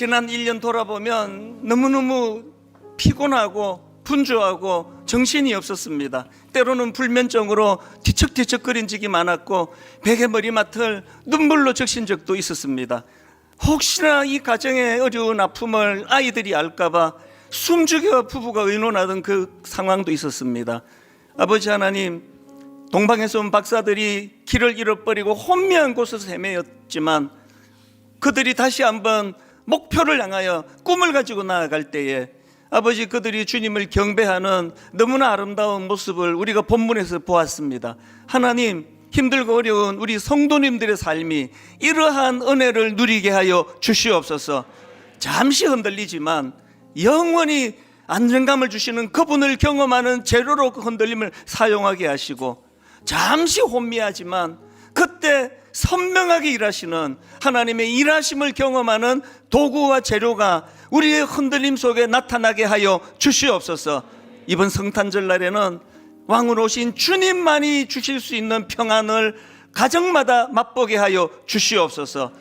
지난 1년 돌아보면 너무너무 피곤하고 분주하고 정신이 없었습니다. 때로는 불면증으로 뒤척뒤척거린 적이 많았고 베개 머리맡을 눈물로 적신 적도 있었습니다. 혹시나 이 가정의 어려운 아픔을 아이들이 알까봐 숨죽여 부부가 의논하던 그 상황도 있었습니다. 아버지 하나님, 동방에서 온 박사들이 길을 잃어버리고 혼미한 곳에서 헤매였지만 그들이 다시 한번 목표를 향하여 꿈을 가지고 나아갈 때에 아버지 그들이 주님을 경배하는 너무나 아름다운 모습을 우리가 본문에서 보았습니다. 하나님 힘들고 어려운 우리 성도님들의 삶이 이러한 은혜를 누리게 하여 주시옵소서. 잠시 흔들리지만 영원히 안정감을 주시는 그분을 경험하는 재료로 그 흔들림을 사용하게 하시고 잠시 혼미하지만 그때 선명하게 일하시는 하나님의 일하심을 경험하는 도구와 재료가 우리의 흔들림 속에 나타나게 하여 주시옵소서. 이번 성탄절 날에는 왕으로 오신 주님만이 주실 수 있는 평안을 가정마다 맛보게 하여 주시옵소서.